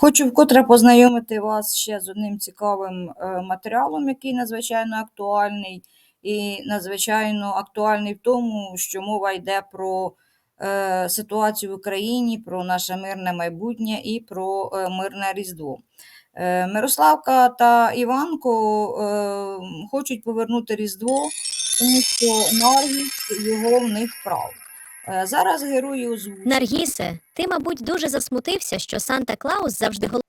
Хочу вкотре познайомити вас ще з одним цікавим е, матеріалом, який надзвичайно актуальний, і надзвичайно актуальний в тому, що мова йде про е, ситуацію в Україні, про наше мирне майбутнє і про е, мирне Різдво. Мирославка та Іванко хочуть повернути Різдво, тому що Наргіс його в них вкрав. Е, Зараз герої озвучують. Наргісе, ти, мабуть, дуже засмутився, що Санта Клаус завжди голодний.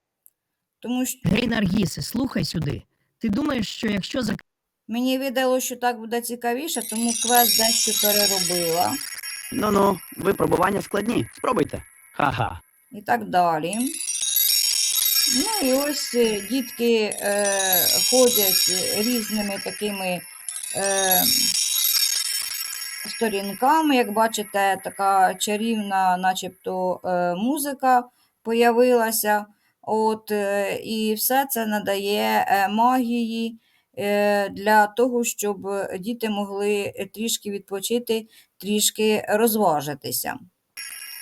Тому що Гей, Наргісе, слухай сюди. Ти думаєш, що якщо зак... мені видало, що так буде цікавіше, тому квест дещо переробила Ну ну, випробування складні. Спробуйте. Ха-ха. і так далі. Ну і ось е, дітки е, ходять різними такими е, сторінками. Як бачите, така чарівна, начебто, е, музика появилася. От, е, і все це надає е, магії для того, щоб діти могли трішки відпочити, трішки розважитися.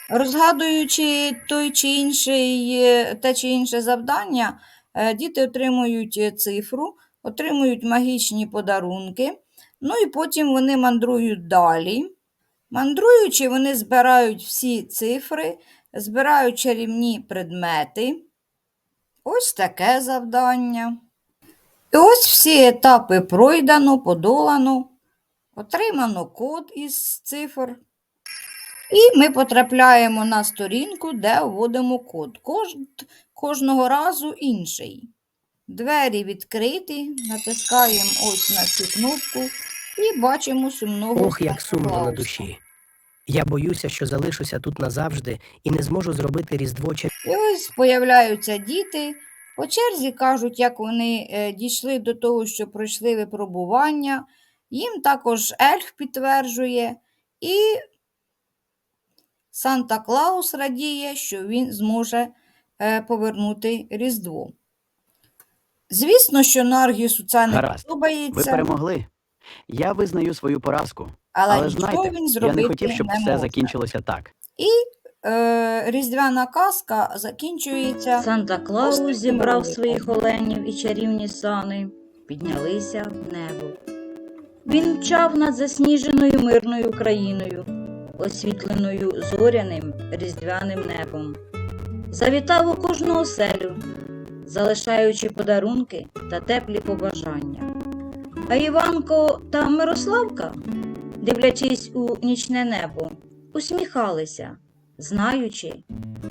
Розгадуючи той чи інший, те чи інше завдання, діти отримують цифру, отримують магічні подарунки, ну і потім вони мандрують далі. Мандруючи, вони збирають всі цифри, збирають чарівні предмети. Ось таке завдання. І ось всі етапи пройдено, подолано, отримано код із цифр. І ми потрапляємо на сторінку, де вводимо код. Кож... Кожного разу інший. Двері відкриті, натискаємо ось на цю кнопку і бачимо сумного Ох, як сумно на душі. Я боюся, що залишуся тут назавжди і не зможу зробити Різдво чар... І ось появляються діти, по черзі кажуть, як вони е, дійшли до того, що пройшли випробування. Їм також ельф підтверджує, і Санта Клаус радіє, що він зможе е, повернути Різдво. Звісно, що Наргісу це не Гаразд. Ви подобається, перемогли. Я визнаю свою поразку. але, Але нічого знайте, він я зробити не хотів, щоб не все може. закінчилося так. Е, Різдвяна казка закінчується. Санта Клаус зібрав своїх оленів і чарівні сани, піднялися в небо. Він мчав над засніженою мирною країною, освітленою зоряним різдвяним небом. Завітав у кожну оселю, залишаючи подарунки та теплі побажання. А Іванко та Мирославка, дивлячись у нічне небо, усміхалися, знаючи,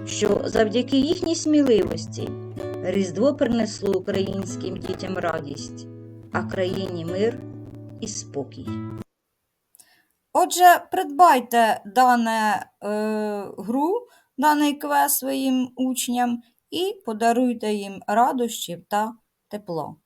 що завдяки їхній сміливості Різдво принесло українським дітям радість, а країні мир і спокій. Отже, придбайте дане е, гру, даний квест своїм учням і подаруйте їм радощів та тепло.